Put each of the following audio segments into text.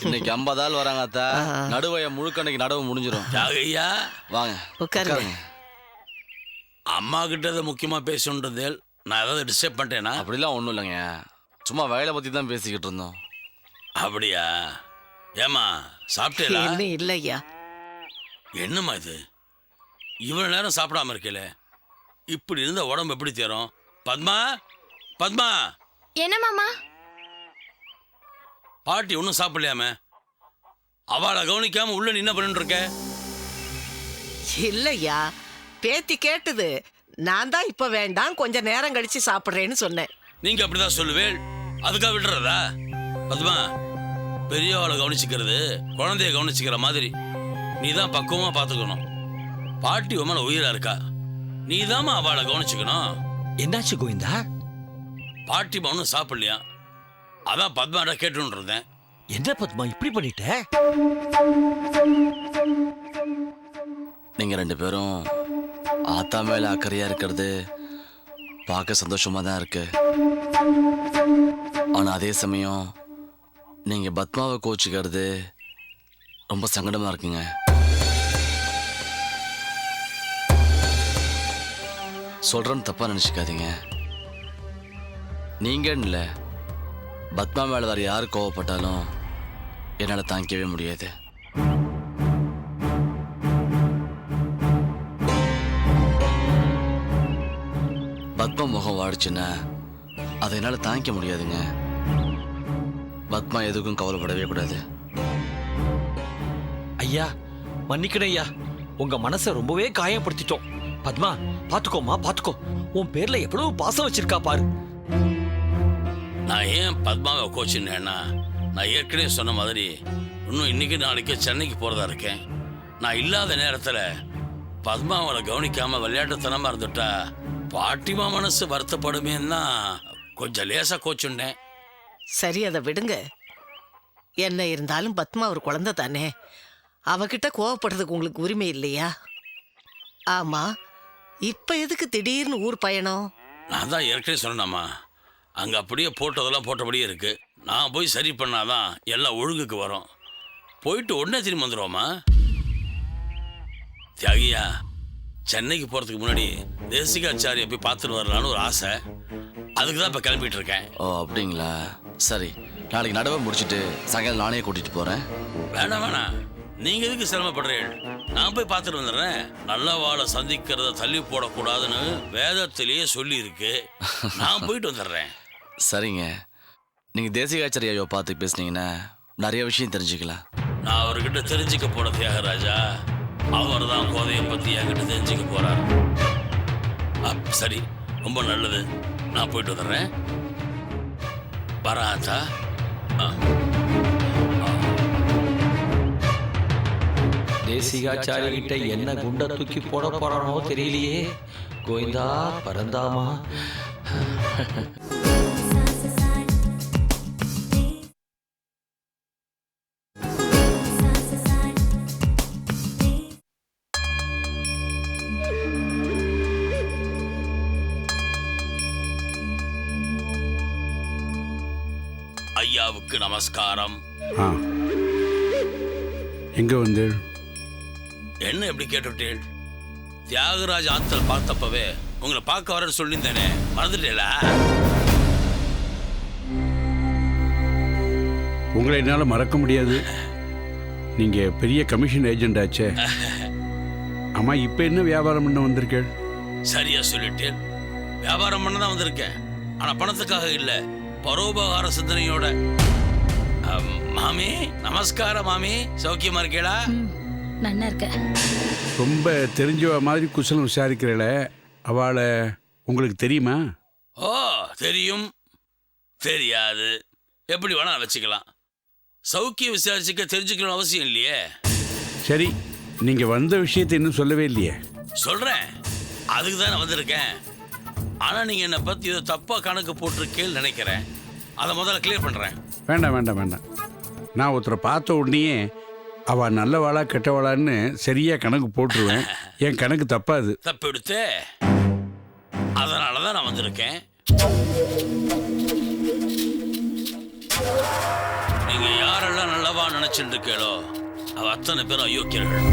இன்னைக்கு ஐம்பது ஆள் வராங்க அத்தா. நடுவைய முழுக்க அன்னைக்கு நடவு முடிஞ்சிடும் தியாகையா வாங்க. உட்காருங்க. அம்மா கிட்ட முக்கியமா பேசணுன்றது நான் ஏதாவது டிஸ்டர்ப் பண்ணிட்டேனா? அப்படிலாம் ஒன்றும் இல்லைங்க. சும்மா வேலை பத்தி தான் பேசிக்கிட்டு இருந்தோம். அப்படியா? ஏமா சாப்பிட்டேலா? இன்னும் இல்லையா? என்னம்மா இது? இவ்வளவு நேரம் சாப்பிடாம இருக்கல. இப்படி இருந்த உடம்பு எப்படி தேரும்? பத்மா? பத்மா? என்ன மாமா? பாட்டி ஒன்றும் சாப்பிடலையாமே? அவளை கவனிக்காம உள்ள நீ என்ன பண்ணிட்டு இருக்க? இல்லையா? பேத்தி கேட்டது நான் தான் இப்ப வேண்டாம் கொஞ்ச நேரம் கழிச்சு சாப்பிடுறேன்னு சொன்னேன். நீங்க அப்படிதான் சொல்லுவேள். அதுக்காக விடுறதா பத்மா பெரியவளை கவனிச்சுக்கிறது குழந்தைய கவனிச்சுக்கிற மாதிரி. நீ தான் பக்குவமா பார்த்துக்கணும். பாட்டி உமன உயிரா இருக்கா? நீ தாம்மா அவளை கவனிச்சுக்கணும். என்னாச்சு கோவிந்தா? பாட்டி ஒன்றும் சாப்பிடலையா அதான் பத்மாட்ட கேட்டுன்னு இருந்தேன் என்ன பத்மா இப்படி பண்ணிட்ட? நீங்க ரெண்டு பேரும் ஆத்தா மேல அக்கறையா இருக்கிறது பார்க்க சந்தோஷமா தான் இருக்கு. ஆனா அதே சமயம் நீங்க பத்மாவை கோச்சிக்கிறது ரொம்ப சங்கடமா இருக்குங்க. சொல்றேன்னு தப்பா நினைச்சுக்காதீங்க. நீங்கன்னு இல்லை பத்மா மேல வேற யாரு கோவப்பட்டாலும் என்னால தாங்கிக்கவே முடியாது. பத்மா முகம் வாடிச்சுன்னா அதை என்னால் தாங்கிக்க முடியாதுங்க. பத்மா எதுக்கும் கவலைப்படவே கூடாது. ஐயா மன்னிக்கணும் ஐயா. உங்க மனசை ரொம்பவே காயப்படுத்திட்டோம். பத்மா பாத்துக்கோமா பாத்துக்கோ. உன் பேர்ல எவ்வளவு பாசம் வச்சிருக்கா பாரு. நான் ஏன் பத்மாவை கோச்சின்னேன்னா நான் ஏற்கனவே சொன்ன மாதிரி இன்னும் இன்னைக்கு நாளைக்கு சென்னைக்கு போறதா இருக்கேன். நான் இல்லாத நேரத்துல பத்மாவளை கவனிக்காம விளையாட்டுத்தனமா இருந்துட்டா பாட்டிமா மனசு வருத்தப்படுமேன்னா கொஞ்சம் லேசா கோச்சுண்டேன் சரி அதை விடுங்க. என்ன இருந்தாலும் பத்மா ஒரு குழந்தை தானே. அவகிட்ட கோவப்படுறதுக்கு உங்களுக்கு உரிமை இல்லையா? ஆமா இப்ப எதுக்கு திடீர்னு ஊர் பயணம்? நான் தான் ஏற்கனவே சொன்னேம்மா அங்க அப்படியே போட்டதெல்லாம் போட்டபடியே இருக்கு. நான் போய் சரி பண்ணாதான் எல்லாம் ஒழுங்குக்கு வரும். போயிட்டு உடனே திரும்பி வந்துடுவோமா தியாகியா சென்னைக்கு போறதுக்கு முன்னாடி தேசிகாச்சாரியை போய் பார்த்துட்டு வரலான்னு ஒரு ஆசை. அதுக்கு தான் இப்போ கிளம்பிட்டு இருக்கேன். ஓ அப்படிங்களா? சரி நாளைக்கு நடவை முடிச்சிட்டு சாயங்காலம் நானே கூட்டிட்டு போறேன். வேணாம் வேணாம். நீங்க எதுக்கு சிரமப்படுறீர்கள்? நான் போய் பார்த்துட்டு வந்துடுறேன். நல்லவாளை சந்திக்கிறத தள்ளி போடக்கூடாதுன்னு வேதத்திலேயே சொல்லி இருக்கு நான் போயிட்டு வந்துடுறேன். சரிங்க. நீங்க தேசிகாச்சாரிய ஐயோ பார்த்து பேசுனீங்கன்னா நிறைய விஷயம் தெரிஞ்சுக்கலாம். நான் அவர்கிட்ட தெரிஞ்சுக்க போற தியாகராஜா அவர் தான் கோதையை பத்தி என்கிட்ட தெரிஞ்சுக்க போறார். அப், சரி ரொம்ப நல்லது. நான் போயிட்டு வந்துடுறேன். வராத்தா தேசிகாச்சாரி கிட்ட என்ன குண்ட தூக்கி போட போறானோ தெரியலையே. கோவிந்தா பரந்தாமா. நமஸ்காரம். ஆ. எங்கே வந்து என்ன எப்படி கேட்டுட்டேன் தியாகராஜ் ஆத்தல் பார்த்தப்பவே உங்களை பார்க்க வரேன்னு சொல்லியிருந்தேனே. மறந்துட்டேலா உங்களை என்னால் மறக்க முடியாது. நீங்கள் பெரிய கமிஷன் ஏஜென்ட் ஆச்சே. ஆமாம் இப்போ என்ன வியாபாரம் பண்ண வந்திருக்கேள் சரியா சொல்லிட்டேன் வியாபாரம் பண்ண தான் வந்திருக்கேன். ஆனா பணத்துக்காக இல்ல. பரோபகார சிந்தனையோட மாமி நமஸ்காரம் மாமி சௌக்கியமா இருக்கேடா நன்னா இருக்க. ரொம்ப தெரிஞ்சவ மாதிரி குசலம் விசாரிக்கிறல அவளை உங்களுக்கு தெரியுமா? ஓ தெரியும். தெரியாது. எப்படி வேணா வச்சுக்கலாம். சௌக்கியம் விசாரிச்சுக்க தெரிஞ்சுக்கணும் அவசியம் இல்லையே. சரி நீங்கள் வந்த விஷயத்தை இன்னும் சொல்லவே இல்லையே. சொல்றேன். அதுக்கு தான் நான் வந்திருக்கேன். ஆனா நீங்க என்னை பத்தி ஏதோ தப்பா கணக்கு போட்டிருக்கேன்னு நினைக்கிறேன். அதை முதல்ல கிளியர் பண்றேன். வேண்டாம் வேண்டாம் வேண்டாம். நான் ஒருத்தரை பார்த்த உடனேயே அவள் நல்லவாளா கெட்டவாளான்னு சரியாக கணக்கு போட்டுருவேன். என் கணக்கு தப்பாது. தப்பு எடுத்து அதனால தான் நான் வந்திருக்கேன். நீங்க யாரெல்லாம் நல்லவா நினைச்சிட்டு இருக்கேளோ அவ அத்தனை பேரும் அயோக்கியர்கள்.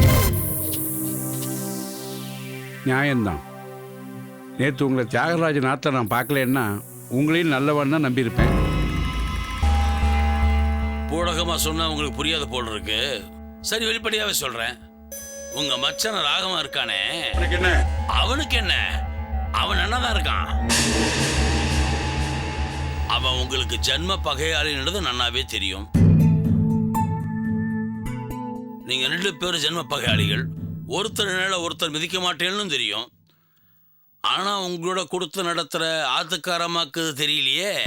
நியாயம்தான். நேற்று உங்களை தியாகராஜன் ஆத்த நான் பார்க்கலன்னா உங்களையும் நல்லவன் தான் நம்பியிருப்பேன். பூடகமா சொன்னா உங்களுக்கு புரியாத போல் இருக்கு. சரி வெளிப்படையாவே சொல்றேன். உங்க மச்சன ராகமா இருக்கானே. என்ன? அவனுக்கு என்ன? அவன் என்னதான் இருக்கான். அவன் உங்களுக்கு ஜன்ம பகையாளின்றது நன்னாவே தெரியும். நீங்க ரெண்டு பேரும் ஜென்ம பகையாளிகள். ஒருத்தர் நிழல ஒருத்தர் மிதிக்க மாட்டேன்னு தெரியும். ஆனா உங்களோட கொடுத்து நடத்துற ஆத்துக்காரமாக்கு தெரியலையே.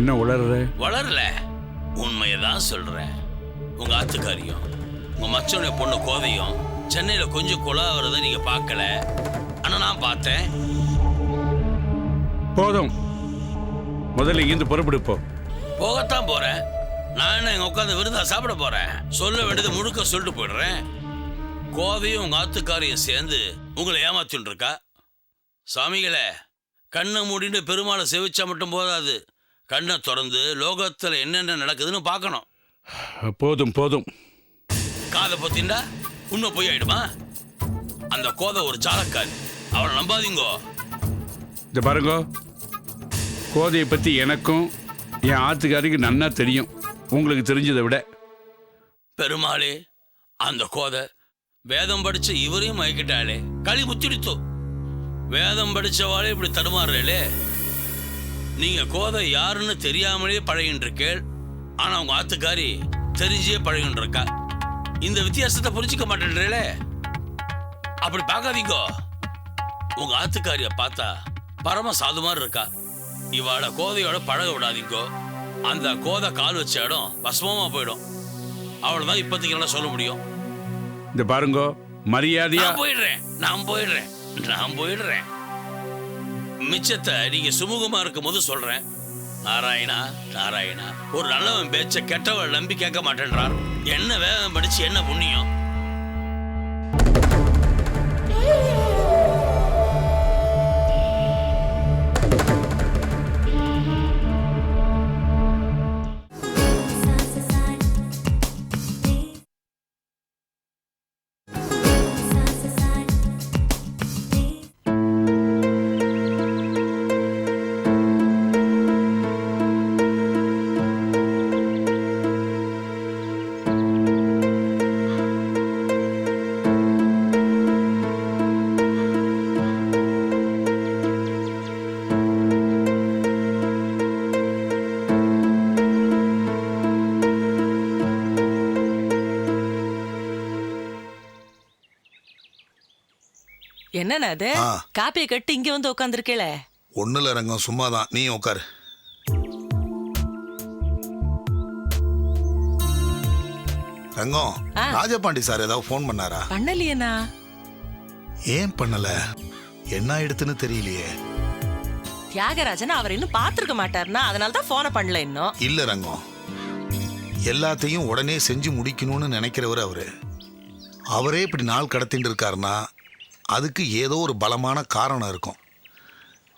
என்ன உளறுற வளரல. உண்மையை தான் சொல்றேன். உங்க ஆத்துக்காரியும் உங்க மச்சனுடைய பொண்ணு கோதையும் சென்னையில கொஞ்சம் குழாவுறத நீங்க பார்க்கல. ஆனா நான் பார்த்தேன். போதும். முதல்ல இங்கிருந்து புறப்படுப்போம் போகத்தான் போறேன். நான் என்ன இங்க உட்காந்து விருந்தா சாப்பிட போறேன்? சொல்ல வேண்டியது முழுக்க சொல்லிட்டு போயிடுறேன். கோதையும் உங்க ஆத்துக்காரியும் சேர்ந்து உங்களை ஏமாத்தின்னு இருக்கா? சாமிகளே கண்ணை மூடிட்டு பெருமாளை செவிச்சா மட்டும் போதாது. கண்ணை திறந்து லோகத்துல என்னென்ன நடக்குதுன்னு பார்க்கணும். போதும் போதும். காதை பத்திண்டா? உண்மை போய் ஆயிடுமா? அந்த கோதை ஒரு சாலக்காரி அவளை நம்பாதீங்கோ. இந்த பாருங்க. கோதையை பற்றி எனக்கும் என் ஆத்துக்காரிக்கு நன்னா தெரியும். உங்களுக்கு தெரிஞ்சதை விட. பெருமாளே அந்த கோதை வேதம் படிச்ச இவரையும் மயக்கிட்டாளே. களி முத்திடுத்தோ வேதம் படிச்சவாளே இப்படி தடுமாறுறே நீங்க கோதை யாருன்னு தெரியாமலே இருக்கேள் ஆனா உங்க ஆத்துக்காரி தெரிஞ்சே பழகின்னு இருக்கா இந்த வித்தியாசத்தை புரிஞ்சுக்க மாட்டேன்றே அப்படி பார்க்காதீங்கோ. உங்க ஆத்துக்காரிய பார்த்தா பரம சாது மாதிரி இருக்கா. இவாள கோதையோட பழக விடாதீங்கோ. அந்த கோதை கால் வச்ச இடம் பஸ்மமா போயிடும். அவ்வளவுதான் இப்போதைக்கு என்னால சொல்ல முடியும். இந்த பாருங்க மரியாதையா போயிடுறேன். நான் போயிடுறேன். நான் போயிடுறேன். மிச்சத்தை நீங்க சுமூகமா இருக்கும் போது சொல்றேன். நாராயணா நாராயணா ஒரு நல்லவன் பேச்ச கெட்டவன் நம்பி கேட்க மாட்டேன்றார் என்ன வேகம் படிச்சு என்ன புண்ணியம்? என்னண்ணா அது. காப்பியை கட்டி இங்க வந்து உட்காந்துருக்கேல ஒண்ணுல ரங்கம் சும்மா தான் நீ உட்காரு ரங்கம். ராஜபாண்டி சார் ஏதாவது ஃபோன் பண்ணாரா? பண்ணலையேண்ணா. ஏன் பண்ணல? என்ன ஆயிடுத்துன்னு தெரியலையே. தியாகராஜன் அவர் இன்னும் பார்த்திருக்க மாட்டாருன்னா அதனால தான் போனை பண்ணல இன்னும். இல்ல ரங்கம் எல்லாத்தையும் உடனே செஞ்சு முடிக்கணும்னு நினைக்கிறவர் அவரு. அவரே இப்படி நாள் கடத்திட்டு இருக்காருன்னா அதுக்கு ஏதோ ஒரு பலமான காரணம் இருக்கும்.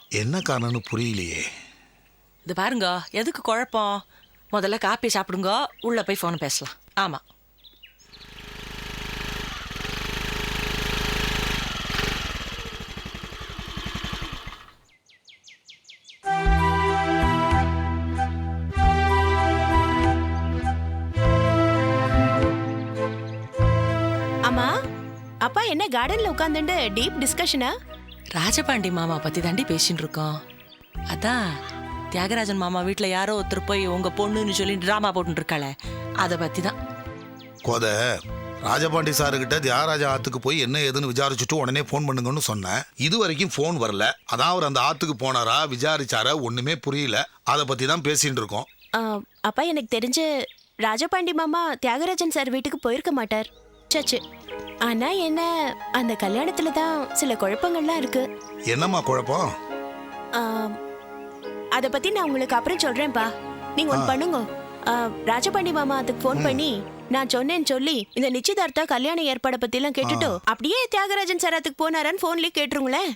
என்ன காரணம்னு புரியலையே. இது பாருங்க எதுக்கு குழப்பம்? முதல்ல காப்பி சாப்பிடுங்க உள்ளே போய் ஃபோன் பேசலாம். ஆமாம் அப்பா என்ன கார்டன்ல உட்காந்துட்டு டீப் டிஸ்கஷனா ராஜபாண்டி மாமா பத்தி தாண்டி பேசிட்டு இருக்கோம் அதான் தியாகராஜன் மாமா வீட்ல யாரோ ஒருத்தர் போய் உங்க பொண்ணுன்னு சொல்லி டிராமா போட்டு இருக்காளே அதை பத்தி தான் கோத ராஜபாண்டி சாருக்கிட்ட தியாகராஜா ஆத்துக்கு போய் என்ன ஏதுன்னு விசாரிச்சுட்டு உடனே ஃபோன் பண்ணுங்கன்னு சொன்னேன். இது வரைக்கும் ஃபோன் வரல. அதான் அவர் அந்த ஆத்துக்கு போனாரா விசாரிச்சாரா ஒண்ணுமே புரியல. அதை பத்தி தான் பேசிட்டு இருக்கோம் ஆ, அப்பா எனக்கு தெரிஞ்சு ராஜபாண்டி மாமா தியாகராஜன் சார் வீட்டுக்கு போயிருக்க மாட்டார். சச்சு. ஆனா என்ன அந்த கல்யாணத்துல தான் சில குழப்பங்கள்லாம் இருக்கு. என்னம்மா குழப்பம்? அத பத்தி நான் உங்களுக்கு அப்புறம் சொல்றேன்ப்பா நீங்க ஒன்று பண்ணுங்க. ராஜபாண்டி மாமா அதுக்கு ஃபோன் பண்ணி நான் சொன்னேன்னு சொல்லி இந்த நிச்சயதார்த்த கல்யாண ஏற்பாடை பத்தி எல்லாம் கேட்டுட்டு அப்படியே தியாகராஜன் சார் அதுக்கு போனாரான்னு ஃபோன்லயே கேட்டுருங்களேன்.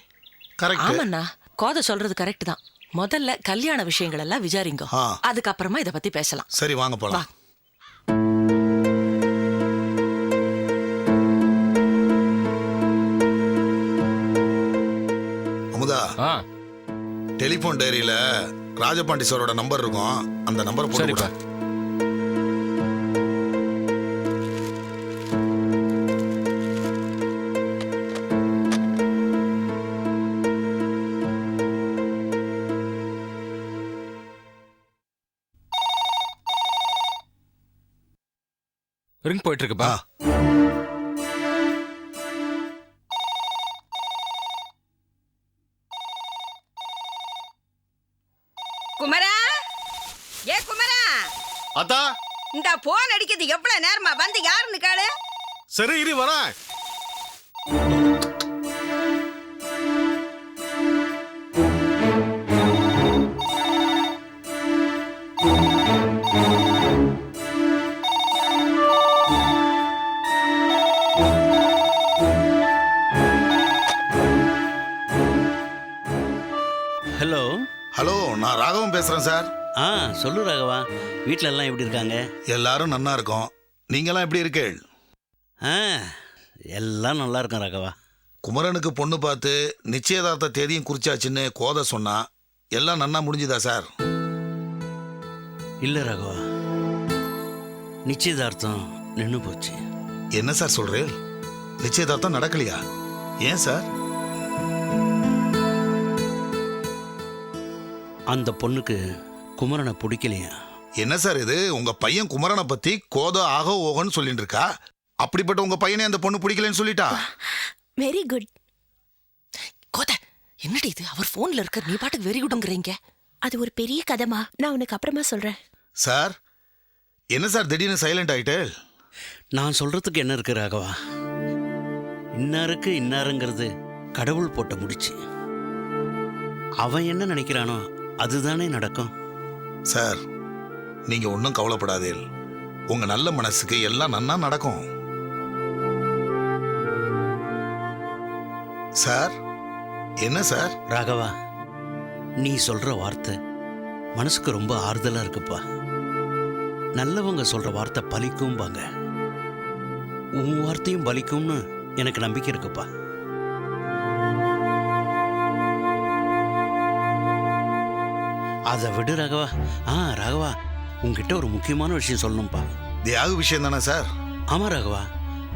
கரெக்ட் ஆமாண்ணா கோதை சொல்றது கரெக்ட் தான். முதல்ல கல்யாண விஷயங்கள் எல்லாம் விசாரிங்க. அதுக்கப்புறமா இத பத்தி பேசலாம். சரி வாங்க போலாம். டெலிஃபோன் டைரியில ராஜபாண்டி சாரோட நம்பர் இருக்கும் அந்த நம்பர் போட்டு சரிப்பா. கொடு. ரிங் போயிட்டு இருக்குப்பா குமரா? ஏ குமரா? அத்தா? இந்த போன் அடிக்கிறது எவ்வளவு நேரமா? வந்து யாருன்னு கேளு. சரி இரு வரேன். ஹலோ நான் ராகவன் பேசுறேன் சார். ஆ சொல்லு ராகவா. வீட்டில எல்லாம் எப்படி இருக்காங்க? எல்லாரும் நன்னா இருக்கோம். நீங்களாம் எப்படி இருக்கேள் ஆ எல்லாம் நல்லா இருக்கும் ராகவா. குமரனுக்கு பொண்ணு பார்த்து நிச்சயதார்த்த தேதியும் குறிச்சாச்சுன்னு கோதை சொன்னா எல்லாம் நன்னா முடிஞ்சுதா சார்? இல்ல ராகவா. நிச்சயதார்த்தம் நின்று போச்சு. என்ன சார் சொல்றேன் நிச்சயதார்த்தம் நடக்கலையா? ஏன் சார்? அந்த பொண்ணுக்கு குமரனை பிடிக்கலையா? என்ன சார் இது? உங்க பையன் குமரனை பத்தி கோதை ஆக ஓகன்னு சொல்லிட்டு இருக்கா அப்படிப்பட்ட உங்க பையனை அந்த பொண்ணு பிடிக்கலன்னு சொல்லிட்டா? வெரி குட் கோதை என்னடி இது? அவர் போன்ல இருக்க நீ பாட்டுக்கு வெரி குட்ங்கிறீங்க அது ஒரு பெரிய கதைமா நான் உனக்கு அப்புறமா சொல்றேன். சார் என்ன சார் திடீர்னு சைலண்ட் ஆயிட்டு? நான் சொல்றதுக்கு என்ன இருக்கு ராகவா? இன்னாருக்கு இன்னாருங்கிறது கடவுள் போட்ட முடிச்சு. அவன் என்ன நினைக்கிறானோ அதுதானே நடக்கும். சார் நீங்க ஒன்றும் கவலைப்படாதீர் உங்க நல்ல மனசுக்கு எல்லாம் நன்னா நடக்கும். சார் என்ன சார்? ராகவா நீ சொல்ற வார்த்தை மனசுக்கு ரொம்ப ஆறுதலா இருக்குப்பா. நல்லவங்க சொல்ற வார்த்தை பலிக்கும்பாங்க. உன் வார்த்தையும் பலிக்கும்னு எனக்கு நம்பிக்கை இருக்குப்பா. அதை விடு ராகவா. ஆ ராகவா உன்கிட்ட ஒரு முக்கியமான விஷயம் சொல்லணும்ப்பா தியாக விஷயம் தானே சார்? ஆமா ராகவா.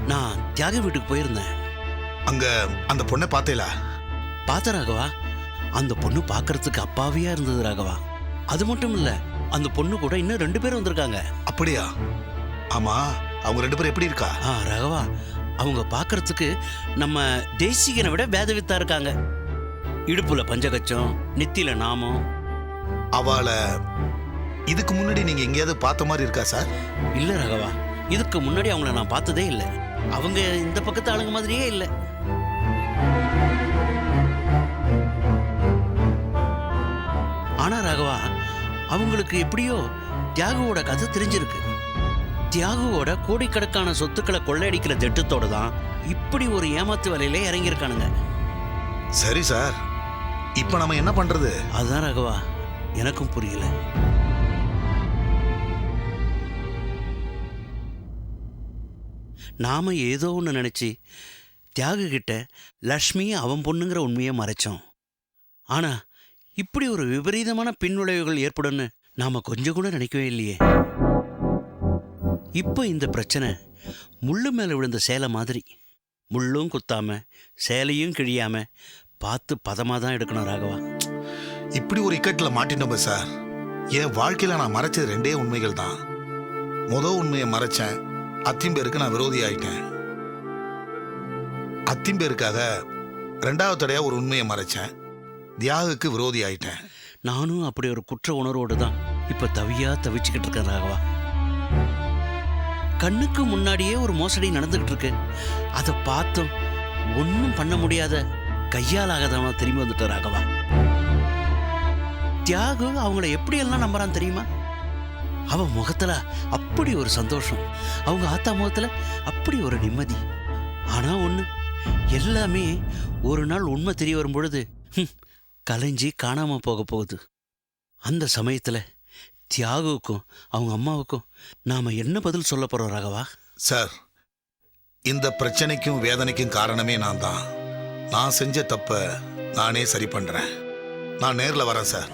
நான் தியாக வீட்டுக்கு போயிருந்தேன். அங்க அந்த பொண்ணை பார்த்தேலா? பார்த்த ராகவா. அந்த பொண்ணு பார்க்கறதுக்கு அப்பாவியா இருந்தது ராகவா. அது மட்டும் இல்ல அந்த பொண்ணு கூட இன்னும் ரெண்டு பேரும் வந்திருக்காங்க. அப்படியா? ஆமா அவங்க ரெண்டு பேரும் எப்படி இருக்கா? ஆ ராகவா அவங்க பார்க்கறதுக்கு நம்ம தேசிகனை விட வேதவித்தா இருக்காங்க. இடுப்புல பஞ்சகச்சம் நெத்தியில நாமம் அவளை இதுக்கு முன்னாடி நீங்க எங்கேயாவது பார்த்த மாதிரி இருக்கா சார்? இல்ல ராகவா. இதுக்கு முன்னாடி அவங்கள நான் பார்த்ததே இல்லை. அவங்க இந்த பக்கத்து ஆளுங்க மாதிரியே இல்லை. ஆனா ராகவா அவங்களுக்கு எப்படியோ தியாகுவோட கதை தெரிஞ்சிருக்கு. தியாகுவோட கோடிக்கணக்கான சொத்துக்களை கொள்ளையடிக்கிற திட்டத்தோட தான் இப்படி ஒரு ஏமாத்து வேலையில இறங்கியிருக்கானுங்க. சரி சார். இப்போ நம்ம என்ன பண்றது? அதுதான் ராகவா. எனக்கும் புரியல. நாம ஏதோ ஒன்று நினைச்சு தியாக கிட்ட லக்ஷ்மியை அவன் பொண்ணுங்கிற உண்மையை மறைச்சோம். ஆனா இப்படி ஒரு விபரீதமான பின்விளைவுகள் ஏற்படும்னு நாம கொஞ்சம் கூட நினைக்கவே இல்லையே. இப்போ இந்த பிரச்சனை முள்ளு மேல விழுந்த சேலை மாதிரி. முள்ளும் குத்தாம சேலையும் கிழியாமல் பார்த்து பதமாக தான் எடுக்கணும் ராகவா. இப்படி ஒரு இக்கட்டில் மாட்டினோம் சார். என் வாழ்க்கையில் நான் மறைச்சது ரெண்டே உண்மைகள் தான். முத உண்மையை மறைச்சேன். அத்திம்பேருக்கு நான் விரோதி ஆயிட்டேன். அத்திம்பேருக்காக ரெண்டாவது தடையாக ஒரு உண்மையை மறைச்சேன். தியாகுக்கு விரோதி ஆயிட்டேன். நானும் அப்படி ஒரு குற்ற உணர்வோடு தான் இப்போ தவியாக தவிச்சுக்கிட்டு இருக்கேன் ராகவா. கண்ணுக்கு முன்னாடியே ஒரு மோசடி நடந்துகிட்டு இருக்கு. அதை பார்த்தும் ஒன்றும் பண்ண முடியாத கையால் ஆகாதவனா திரும்பி வந்துட்ட ராகவா. தியாகு அவங்கள எப்படியெல்லாம் நம்புறான் தெரியுமா? அவன் முகத்தில் அப்படி ஒரு சந்தோஷம். அவங்க ஆத்தா முகத்தில் அப்படி ஒரு நிம்மதி. ஆனால் ஒன்று எல்லாமே ஒரு நாள் உண்மை தெரிய வரும் பொழுது கலைஞ்சி காணாமல் போக போகுது. அந்த சமயத்தில் தியாகுவுக்கும் அவங்க அம்மாவுக்கும் நாம் என்ன பதில் சொல்ல போகிறோம் ராகவா? சார் இந்த பிரச்சனைக்கும் வேதனைக்கும் காரணமே நான் தான் நான் செஞ்ச தப்ப நானே சரி பண்ணுறேன் நான் நேரில் வரேன் சார்.